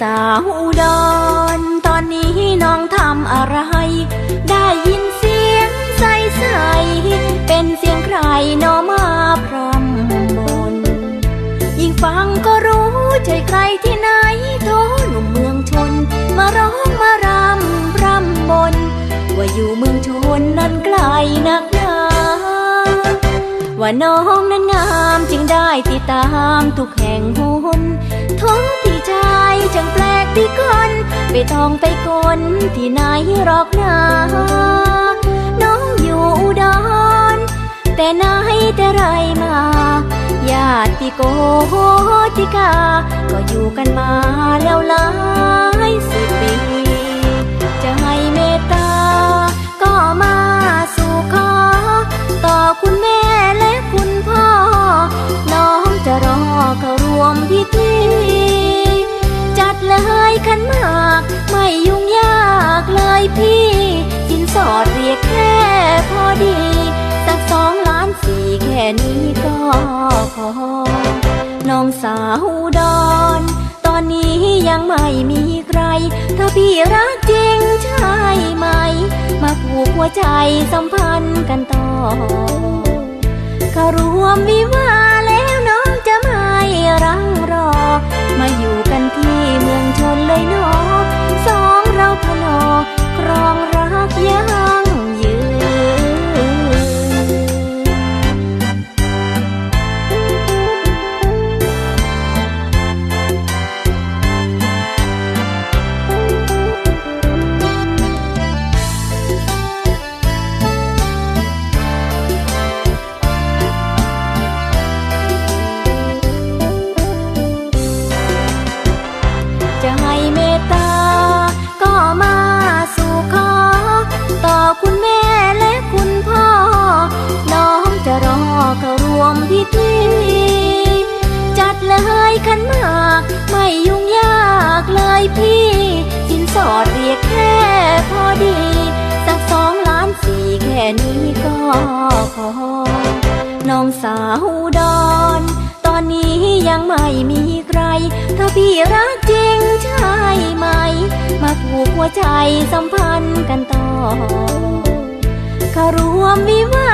สาวอุดรตอนนี้น้องทำอะไร ได้ยินเสียงใสใสเป็นเสียงใครหนอมาพรำบนยิ่งฟังก็รู้ใช่ใครที่ไหนโทหนุ่มเมืองชน มาร้องมารำรำบน ว่าอยู่เมืองชนนั้นไกลนักหนาว่าน้องนั้นงามจึงได้ติดตามทุกแห่งหน ไปตองไปคนที่ไหนหรอกนาน้องอยู่อุดรแต่ไหนแต่ไรมาญาติโกติกา ก็อยู่กันมาแล้วหลายสิบปีจะให้เมตตา ก็มาสู่ขอต่อคุณแม่และคุณพ่อ น้องจะรอเข้าร่วมพิธี จัดเลยขันมาก ไม่ยุ่งยากเลยพี่ สินสอดเรียกแค่พอดี สักสองล้านสี่แค่นี้ก็พอ น้องสาวดอุดรตอนนี้ยังไม่มีใคร ถ้าพี่รักจริงใช่ไหม มาผูกหัวใจสัมพันธ์กันต่อเขารวมวิวา ตา ก็มาสู่ขอ ต่อคุณแม่และคุณพ่อ น้องจะรอเข้ารวมพิธี จัดเลยขันมาก ไม่ยุ่งยากเลยพี่ สินสอดเรียกแค่พอดี สักสองล้านสี่แค่นี้ก็พอ น้องสาวดอุดรตอนนี้ยังไม่มีใคร ถ้าพี่รัก กหัวใจสัมพันธ์กันต่อเขารวมวิวา